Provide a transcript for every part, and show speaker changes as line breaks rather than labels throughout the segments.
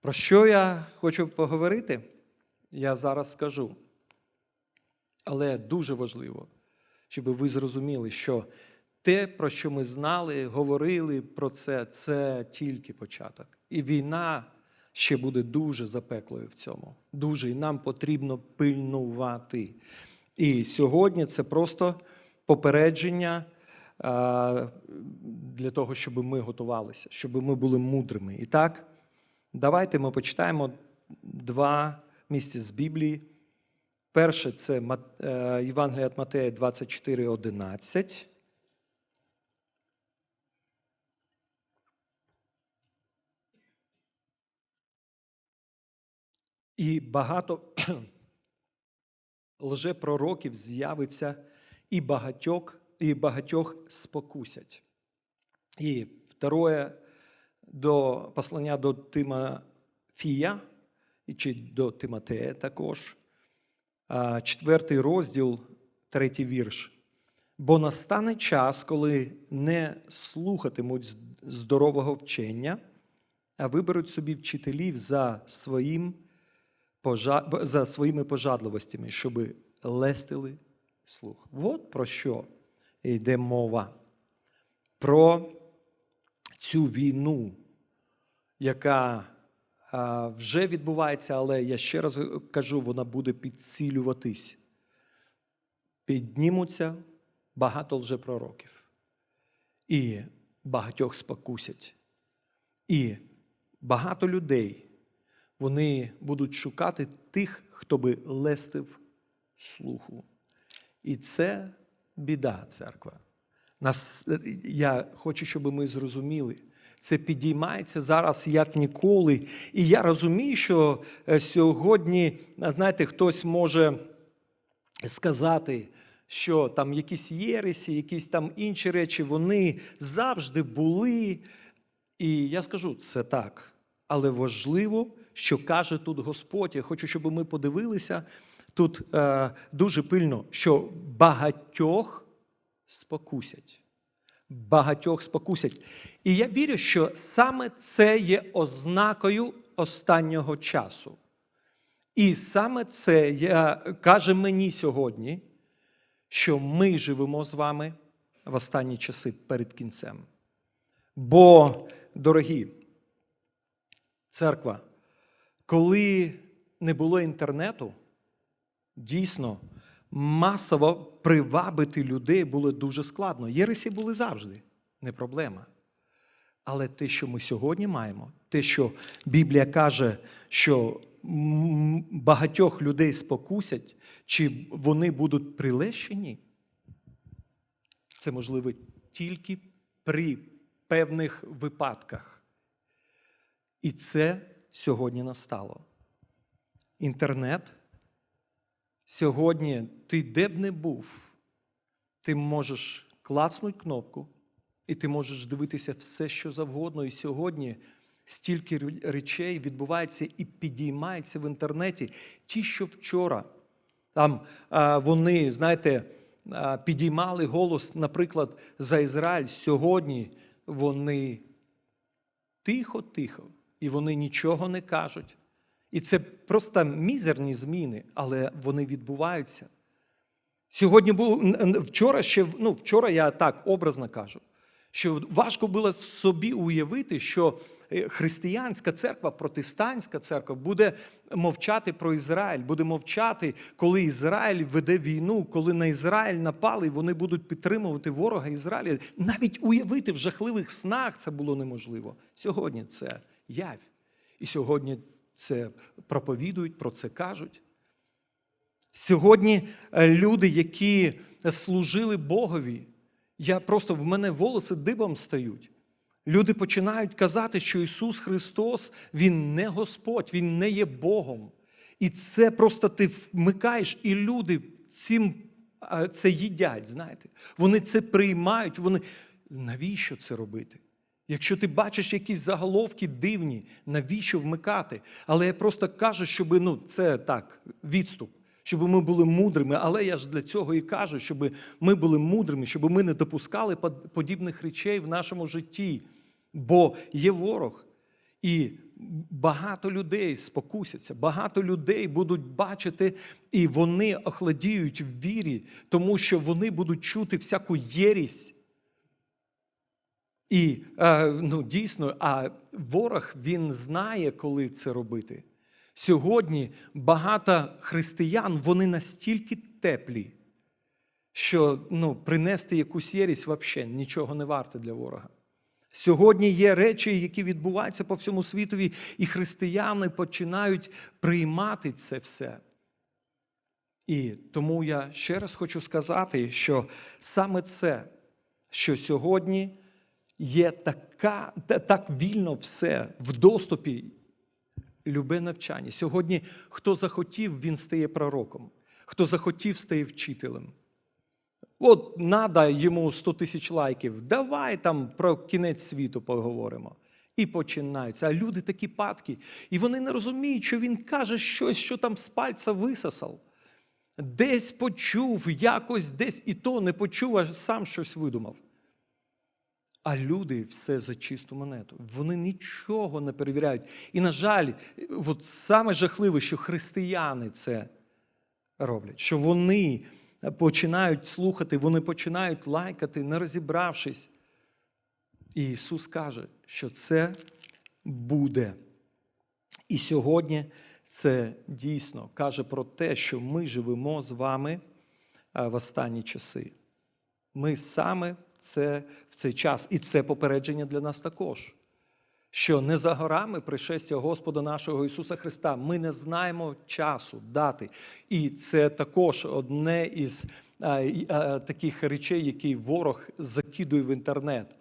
Про що я хочу поговорити, я зараз скажу. Але дуже важливо, щоб ви зрозуміли, що те, про що ми знали, говорили про це, це тільки початок. І війна ще буде дуже запеклою в цьому. Дуже, і нам потрібно пильнувати. І сьогодні це просто попередження для того, щоб ми готувалися, щоб ми були мудрими. І так, давайте ми почитаємо два місця з Біблії. Перше це е, Євангелія від Матея 24, 11. І багато лжепророків з'явиться, і багатьох, і багатьох спокусять. І второе до послання до Тимофія, чи до Тимотея також, а, четвертий розділ, третій вірш. Бо настане час, коли не слухатимуть здорового вчення, а виберуть собі вчителів за, своїм, за своїми пожадливостями, щоб лестили слух. От про що йде мова. Про цю війну, яка вже відбувається, але я ще раз кажу, вона буде підсилюватись. Піднімуться багато лжепророків, і багатьох спокусять. І багато людей вони будуть шукати тих, хто би лестив слуху. І це біда, церква. Нас, е, я хочу, щоб ми зрозуміли. Це підіймається зараз як ніколи. І я розумію, що е, сьогодні, е, знаєте, хтось може сказати, що там якісь єресі, якісь там інші речі, вони завжди були. І я скажу, це так. Але важливо, що каже тут Господь. Я хочу, щоб ми подивилися тут е, дуже пильно, що багатьох спокусять. Багатьох спокусять. І я вірю, що саме це є ознакою останнього часу. І саме це я, каже мені сьогодні, що ми живемо з вами в останні часи перед кінцем. Бо, дорогі, церква, коли не було інтернету, дійсно масово привабити людей було дуже складно. Єресі були завжди, не проблема. Але те, що ми сьогодні маємо, те, що Біблія каже, що багатьох людей спокусять, чи вони будуть прилещені, це можливо тільки при певних випадках. І це сьогодні настало. Інтернет. Сьогодні ти де б не був, ти можеш клацнути кнопку, і ти можеш дивитися все, що завгодно. І сьогодні стільки речей відбувається і підіймається в інтернеті. Ті, що вчора там вони, знаєте, підіймали голос, наприклад, за Ізраїль. Сьогодні вони тихо-тихо, і вони нічого не кажуть. І це просто мізерні зміни, але вони відбуваються. Сьогодні було вчора ще, ну, вчора я так образно кажу, що важко було собі уявити, що е, християнська церква, протестантська церква буде мовчати про Ізраїль, буде мовчати, коли Ізраїль веде війну, коли на Ізраїль напали, і вони будуть підтримувати ворога Ізраїля. Навіть уявити в жахливих снах це було неможливо. Сьогодні це явь. І сьогодні це проповідують, про це кажуть. Сьогодні е, люди, які служили Богові, я просто в мене волоси дибом стають. Люди починають казати, що Ісус Христос, Він не Господь, Він не є Богом. І це просто ти вмикаєш, і люди цим е, це їдять, знаєте. Вони це приймають. Вони... Навіщо це робити? Якщо ти бачиш якісь заголовки дивні, навіщо вмикати? Але я просто кажу, щоб ну, це так, відступ, щоб ми були мудрими. Але я ж для цього і кажу, щоб ми були мудрими, щоб ми не допускали подібних речей в нашому житті. Бо є ворог. І багато людей спокусяться, багато людей будуть бачити, і вони охладіють в вірі, тому що вони будуть чути всяку єрість. І е, ну, дійсно, а ворог він знає, коли це робити. Сьогодні багато християн вони настільки теплі, що ну, принести якусь єрість взагалі нічого не варте для ворога. Сьогодні є речі, які відбуваються по всьому світові, і християни починають приймати це все. І тому я ще раз хочу сказати, що саме це, що сьогодні є така, так вільно все в доступі, любе навчання. Сьогодні хто захотів, він стає пророком, хто захотів, стає вчителем. От надо йому 100 тисяч лайків, давай там про кінець світу поговоримо. І починаються. А люди такі падки, і вони не розуміють, що він каже щось, що там з пальця висосав. Десь почув, якось десь і то не почув, а сам щось видумав. А люди все за чисту монету. Вони нічого не перевіряють. І, на жаль, от саме жахливе, що християни це роблять, що вони починають слухати, вони починають лайкати, не розібравшись. І Ісус каже, що це буде. І сьогодні це дійсно каже про те, що ми живемо з вами в останні часи. Ми саме це, в цей час, і це попередження для нас також. Що не за горами пришестя Господа нашого Ісуса Христа, ми не знаємо часу, дати. І це також одне із а, а, таких речей, які ворог закидує в інтернет.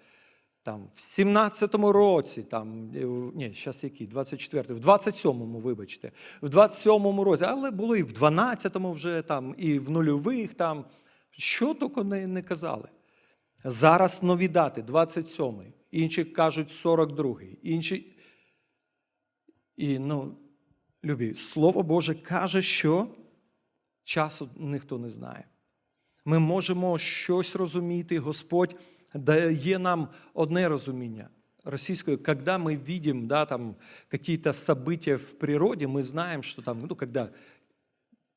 Там, в 17-му році, там, е, ні, зараз який, 24-й, в 27-му, вибачте, в 27-му році, але було і в 12-му вже, там, і в нульових, там, що тільки не, не казали. Зараз нові дати, 27-й, інші кажуть 42-й, інші. І, ну, любі, Слово Боже каже, що часу ніхто не знає. Ми можемо щось розуміти, Господь дає нам одне розуміння російское, когда мы видим да, там, какие-то события в природе, мы знаем, что там, ну, когда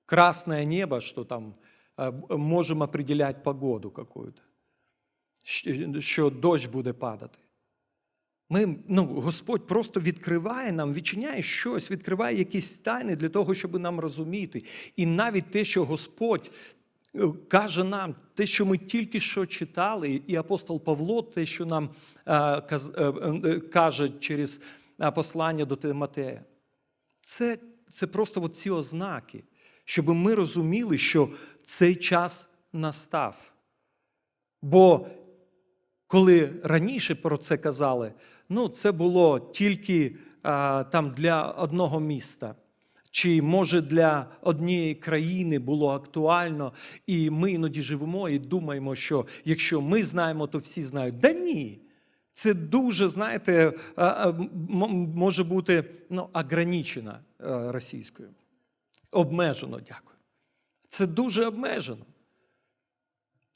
красное небо, что там э, б- можем определять погоду какую-то, щ- що дощ буде падати. Ми, ну, Господь просто відкриває нам, відчиняє щось, відкриває якісь тайни для того, щоб нам розуміти. І навіть те, що Господь е, каже нам, те, що ми тільки що читали, і апостол Павло, те, що нам е, каз- е, е, каже через послання до Тимотея, це, це просто от ці ознаки, щоб ми розуміли, що цей час настав. Бо коли раніше про це казали, ну це було тільки а, там для одного міста. Чи може для однієї країни було актуально, і ми іноді живемо і думаємо, що якщо ми знаємо, то всі знають. Да ні. Це дуже, знаєте, може бути ну, ограничено е, російською. Обмежено, дякую. Це дуже обмежено.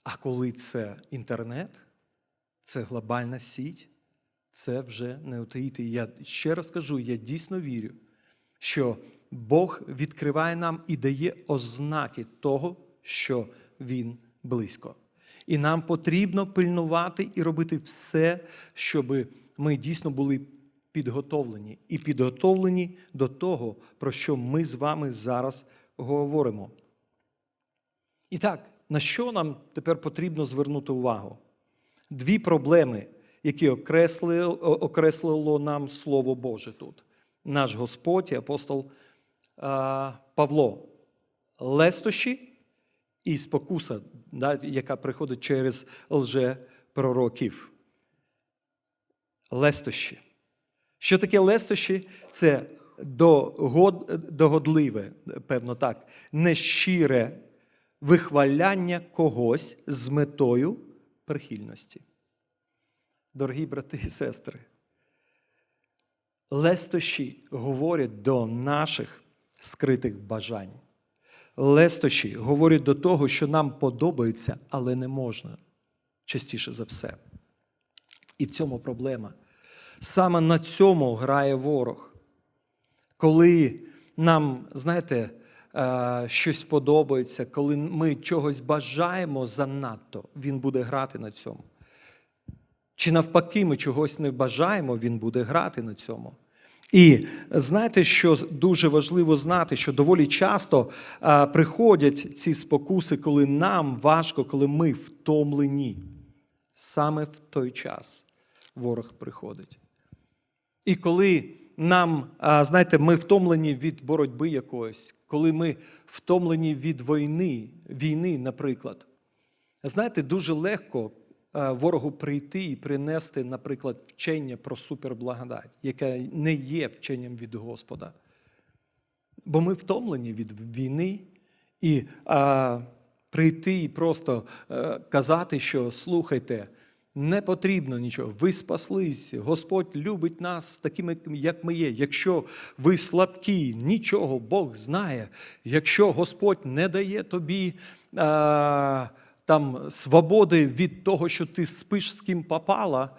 А коли це інтернет, це глобальна сіть, це вже не утаїти. Я ще раз кажу, я дійсно вірю, що Бог відкриває нам і дає ознаки того, що Він близько. І нам потрібно пильнувати і робити все, щоб ми дійсно були підготовлені і підготовлені до того, про що ми з вами зараз говоримо. І так, на що нам тепер потрібно звернути увагу? Дві проблеми, які окреслило, нам Слово Боже тут. Наш Господь і апостол а, Павло. Лестощі і спокуса, да, яка приходить через лжепророків. Лестощі. Що таке лестощі? Це догод, догодливе, певно так, нещире вихваляння когось з метою прихильності. Дорогі брати і сестри, лестощі говорять до наших скритих бажань. Лестощі говорять до того, що нам подобається, але не можна частіше за все. І в цьому проблема. Саме на цьому грає ворог. коли нам, знаєте, щось подобається, коли ми чогось бажаємо занадто, він буде грати на цьому. Чи навпаки, ми чогось не бажаємо, він буде грати на цьому. І знаєте, що дуже важливо знати, що доволі часто а, приходять ці спокуси, коли нам важко, коли ми втомлені. Саме в той час ворог приходить. І коли нам, а, знаєте, ми втомлені від боротьби якоїсь, коли ми втомлені від війни, війни, наприклад, знаєте, дуже легко е, ворогу прийти і принести, наприклад, вчення про суперблагодать, яке не є вченням від Господа. Бо ми втомлені від війни і а, прийти і просто е, казати, що слухайте, не потрібно нічого. Ви спаслись, Господь любить нас такими, як ми є. Якщо ви слабкі, нічого Бог знає. Якщо Господь не дає тобі. А, там свободи від того, що ти спиш з ким попала,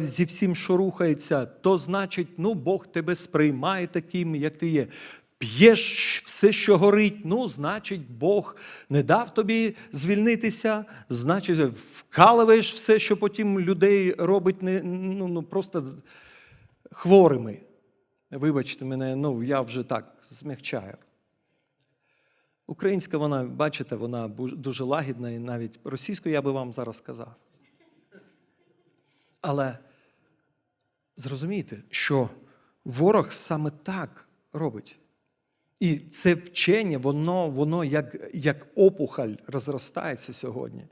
зі всім, що рухається, то значить, ну Бог тебе сприймає таким, як ти є. П'єш все, що горить, ну, значить, Бог не дав тобі звільнитися, значить, вкалуєш все, що потім людей робить не, ну, ну, просто хворими. Вибачте мене, ну я вже так змягчаю. Українська, вона, бачите, вона дуже лагідна, і навіть російською я би вам зараз сказав. Але зрозумійте, що ворог саме так робить. І це вчення, воно, воно як, як опухоль розростається сьогодні.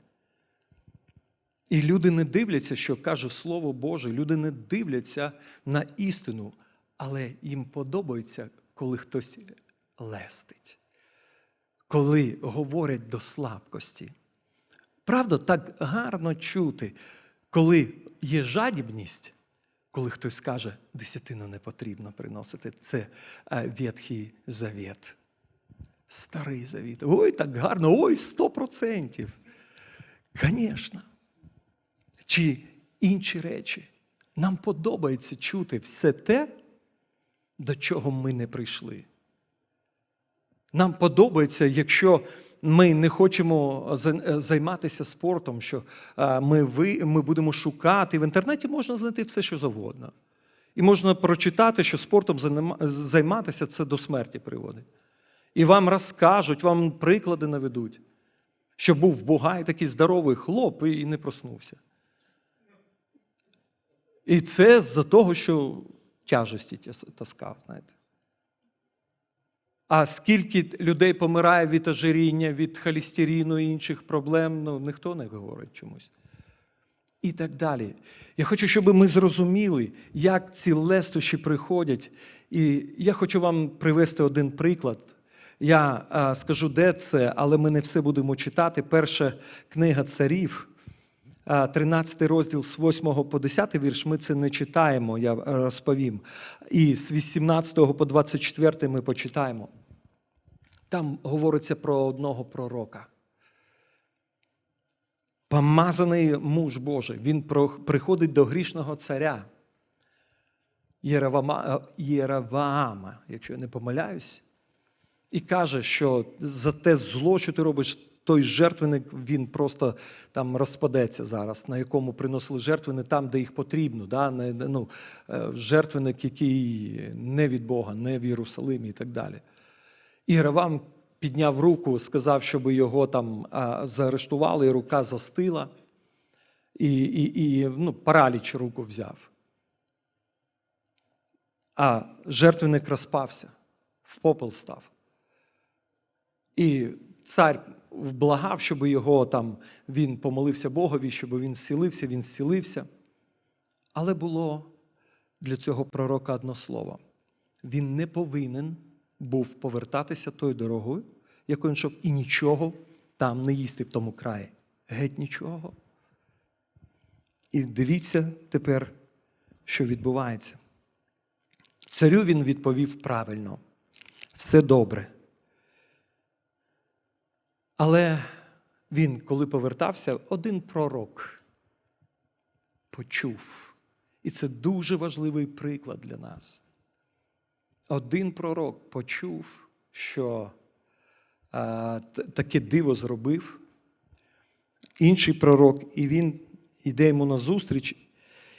І люди не дивляться, що каже Слово Боже, люди не дивляться на істину, але їм подобається, коли хтось лестить, коли говорять до слабкості. Правда, так гарно чути, коли є жадібність, коли хтось каже, десятину не потрібно приносити. Це е, Ветхий Завет. Старий завіт. Ой, так гарно, ой, сто процентів. Звісно. Чи інші речі. Нам подобається чути все те, до чого ми не прийшли. Нам подобається, якщо ми не хочемо займатися спортом, що ми, ви, ми будемо шукати. В інтернеті можна знайти все, що завгодно. І можна прочитати, що спортом займатися це до смерті приводить. І вам розкажуть, вам приклади наведуть, що був Бугай такий здоровий хлоп і не проснувся. І це з-за того, що тяжесті таскав, знаєте. А скільки людей помирає від ожиріння, від холестерину і інших проблем, ну ніхто не говорить чомусь. І так далі. Я хочу, щоб ми зрозуміли, як ці лестощі приходять. І я хочу вам привести один приклад. Я а, скажу, де це, але ми не все будемо читати. Перша книга царів, 13 розділ з 8 по 10 вірш. Ми це не читаємо, я е, розповім. І з 18 по 24 ми почитаємо. Там говориться про одного пророка. Помазаний муж Божий, він приходить до грішного царя е, Єраваама, якщо я не помиляюсь, і каже, що за те зло, що ти робиш, той жертвенник, він просто там розпадеться зараз, на якому приносили жертви, не там, де їх потрібно. Да? Ну, е, жертвенник, який не від Бога, не в Єрусалимі і так далі. І Равам підняв руку, сказав, щоб його там заарештували, і рука застила, і, і, і ну, параліч руку взяв. А жертвенник розпався, в попел став. І цар вблагав, щоб його там він помолився Богові, щоб він зцілився, він зцілився. Але було для цього пророка одно слово. Він не повинен був повертатися тою дорогою, якою він йшов, і нічого там не їсти в тому краї. Геть нічого. І дивіться тепер, що відбувається. Царю він відповів правильно. Все добре. Але він, коли повертався, один пророк почув. І це дуже важливий приклад для нас. один пророк почув, що а, таке диво зробив, інший пророк, і він іде йому назустріч,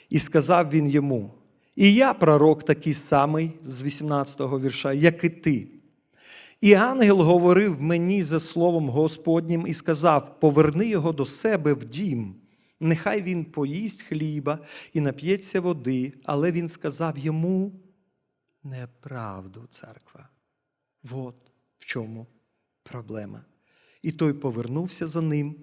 і сказав він йому: І я пророк такий самий з 18-го вірша, як і ти. І ангел говорив мені за словом Господнім і сказав: Поверни його до себе в дім. Нехай він поїсть хліба і нап'ється води, але він сказав йому неправду, церква. От в чому проблема. І той повернувся за ним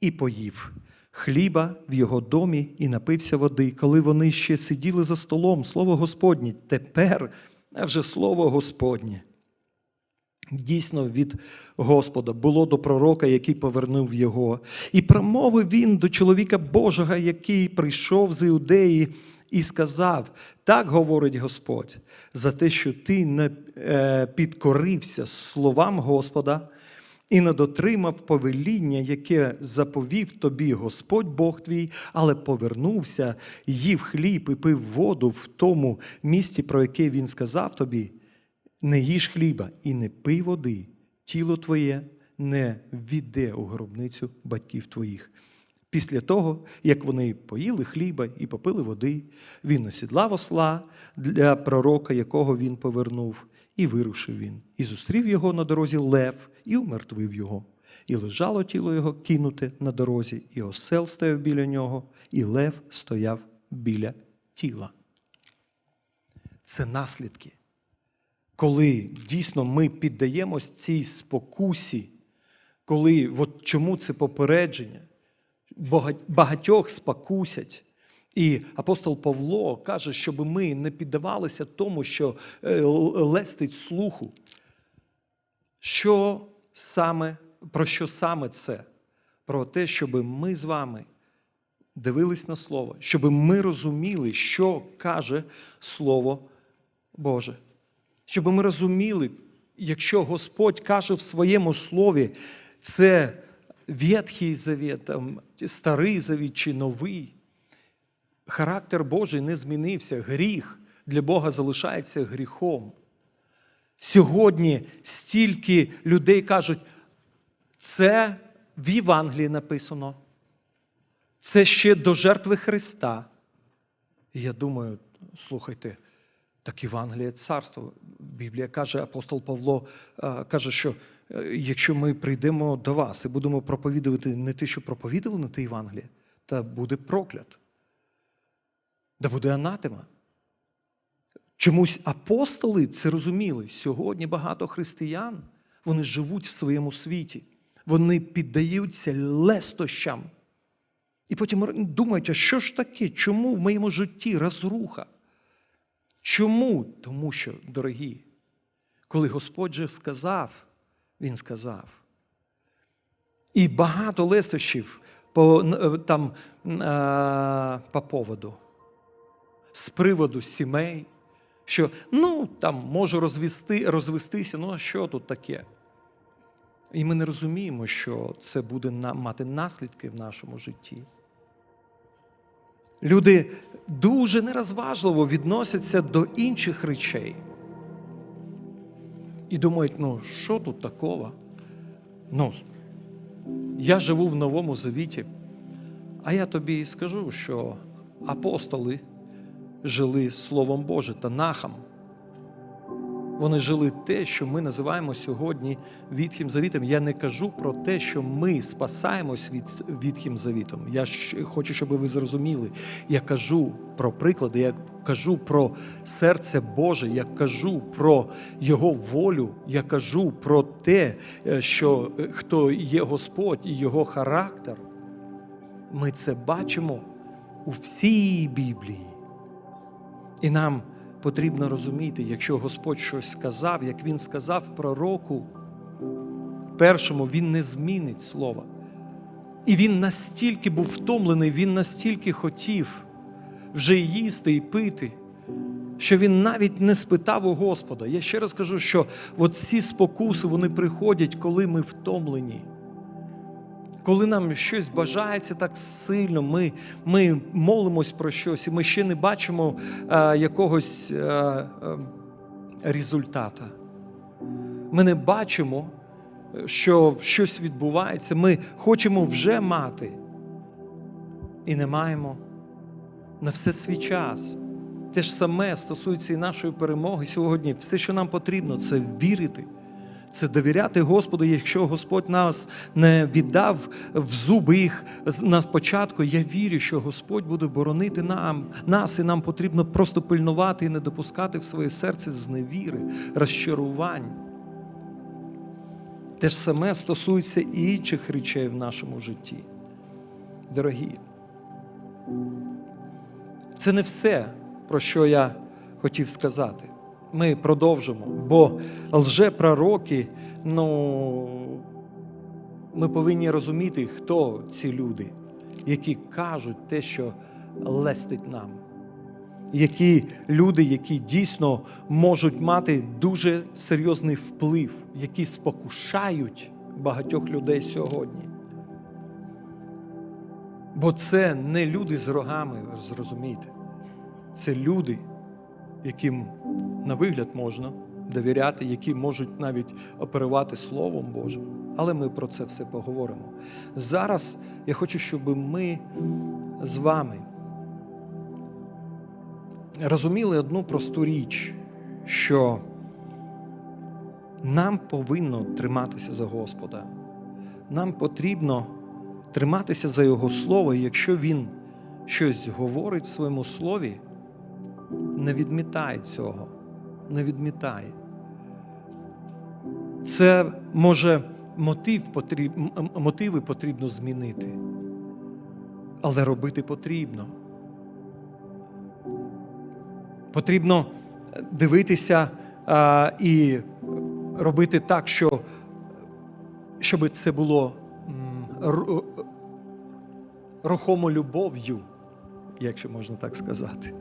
і поїв хліба в його домі і напився води. Коли вони ще сиділи за столом, слово Господнє, тепер вже слово Господнє. Дійсно, від Господа було до пророка, який повернув його. І промовив він до чоловіка Божого, який прийшов з Іудеї, і сказав: Так говорить Господь, за те, що ти не е, підкорився словам Господа і не дотримав повеління, яке заповів тобі Господь Бог твій, але повернувся, їв хліб і пив воду в тому місці, про яке він сказав тобі. Не їж хліба і не пий води, тіло твоє не війде у гробницю батьків твоїх. Після того, як вони поїли хліба і попили води, він осідлав осла для пророка, якого він повернув, і вирушив він. І зустрів його на дорозі лев, і умертвив його. І лежало тіло його кинуте на дорозі, і осел стояв біля нього, і лев стояв біля тіла. Це наслідки коли дійсно ми піддаємось цій спокусі, коли от чому це попередження, багатьох спокусять. І апостол Павло каже, щоб ми не піддавалися тому, що е, лестить слуху. Що саме, Про що саме це? Про те, щоб ми з вами дивились на Слово, щоб ми розуміли, що каже Слово Боже щоб ми розуміли, якщо Господь каже в своєму слові, це Ветхий Завіт, Старий Завіт чи новий, характер Божий не змінився. Гріх для Бога залишається гріхом. Сьогодні стільки людей кажуть, це в Євангелії написано, це ще до жертви Христа. І я думаю, слухайте. Так Євангеліє царство. Біблія каже, апостол Павло каже, що якщо ми прийдемо до вас і будемо проповідувати не те, що проповідували на те Євангеліє, та буде проклят. Да буде анатема. Чомусь апостоли це розуміли. Сьогодні багато християн вони живуть в своєму світі, вони піддаються лестощам. І потім думають, а що ж таке? Чому в моєму житті розруха? Чому? Тому що, дорогі, коли Господь же сказав, Він сказав. І багато листощів по, там, по поводу, з приводу сімей, що ну, там можу розвести, розвестися, ну а що тут таке? І ми не розуміємо, що це буде мати наслідки в нашому житті. Люди дуже нерозважливо відносяться до інших речей. І думають, ну, що тут такого? Ну, я живу в Новому Завіті, а я тобі скажу, що апостоли жили Словом Божим та нахом. Вони жили те, що ми називаємо сьогодні Відхім Завітом. Я не кажу про те, що ми спасаємось від Відхім Завітом. Я хочу, щоб ви зрозуміли. Я кажу про приклади, я кажу про серце Боже, я кажу про Його волю, я кажу про те, що хто є Господь і Його характер. Ми це бачимо у всій Біблії. І нам потрібно розуміти, якщо Господь щось сказав, як Він сказав пророку, першому Він не змінить слова. І він настільки був втомлений, він настільки хотів вже їсти і пити, що він навіть не спитав у Господа. Я ще раз кажу, що от ці спокуси вони приходять, коли ми втомлені. Коли нам щось бажається так сильно, ми ми молимось про щось, і ми ще не бачимо а, якогось а, а, результата. Ми не бачимо, що щось відбувається. Ми хочемо вже мати і не маємо на все свій час. Те ж саме стосується і нашої перемоги сьогодні. Все, що нам потрібно, це вірити, це довіряти Господу. Якщо Господь нас не віддав в зуби їх на спочатку, я вірю, що Господь буде боронити нам, нас, і нам потрібно просто пильнувати і не допускати в своє серце зневіри, розчарувань. Те ж саме стосується і інших речей в нашому житті. Дорогі, це не все, про що я хотів сказати. Ми продовжимо, бо лжепророки, ну, ми повинні розуміти, хто ці люди, які кажуть те, що лестить нам. Які люди, які дійсно можуть мати дуже серйозний вплив, які спокушають багатьох людей сьогодні. Бо це не люди з рогами, зрозумійте. Це люди, яким на вигляд можна довіряти, які можуть навіть оперувати Словом Божим. Але ми про це все поговоримо. Зараз я хочу, щоб ми з вами розуміли одну просту річ, що нам повинно триматися за Господа. Нам потрібно триматися за Його Слово, і якщо Він щось говорить в своєму слові, не відмітай цього, не відмітай. Це може мотив потріб, мотиви потрібно змінити, але робити потрібно. Потрібно дивитися а, і робити так, що, щоб це було рухомо любов'ю, якщо можна так сказати.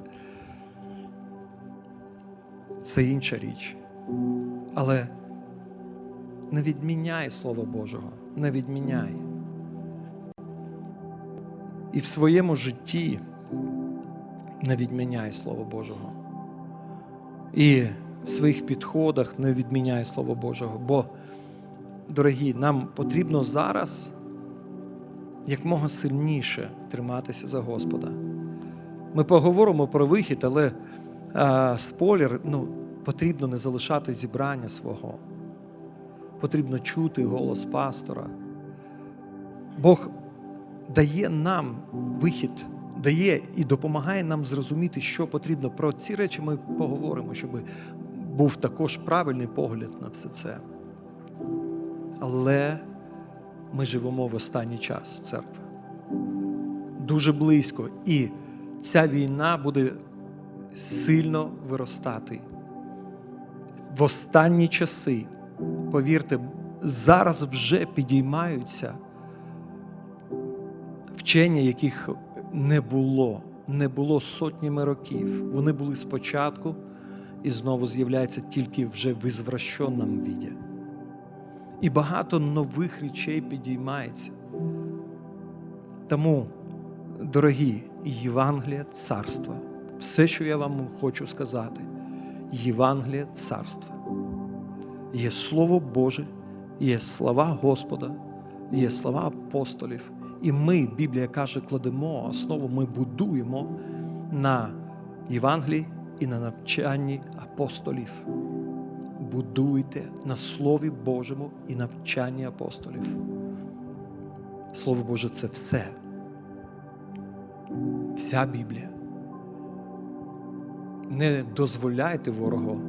Це інша річ. Але не відміняй Слова Божого, не відміняй. І в своєму житті не відміняй Слово Божого. І в своїх підходах не відміняй Слово Божого. Бо, дорогі, нам потрібно зараз якмога сильніше триматися за Господа. Ми поговоримо про вихід, але а, спойлер, ну, потрібно не залишати зібрання свого. Потрібно чути голос пастора. Бог дає нам вихід, дає і допомагає нам зрозуміти, що потрібно. Про ці речі ми поговоримо, щоб був також правильний погляд на все це. Але ми живемо в останній час, церква. Дуже близько. І ця війна буде сильно виростати. В останні часи, повірте, зараз вже підіймаються вчення, яких не було, не було сотнями років. Вони були спочатку і знову з'являються тільки вже в ізвращеному віді. І багато нових речей підіймається. Тому, дорогі, Євангелія царства, все, що я вам хочу сказати, Євангелія царства. Є Слово Боже, є слова Господа, є слова апостолів. І ми, Біблія каже, кладемо основу, ми будуємо на Євангелії і на навчанні апостолів. Будуйте на Слові Божому і навчанні апостолів. Слово Боже це все. Вся Біблія. Не дозволяйте ворогу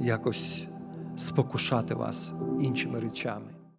якось спокушати вас іншими речами.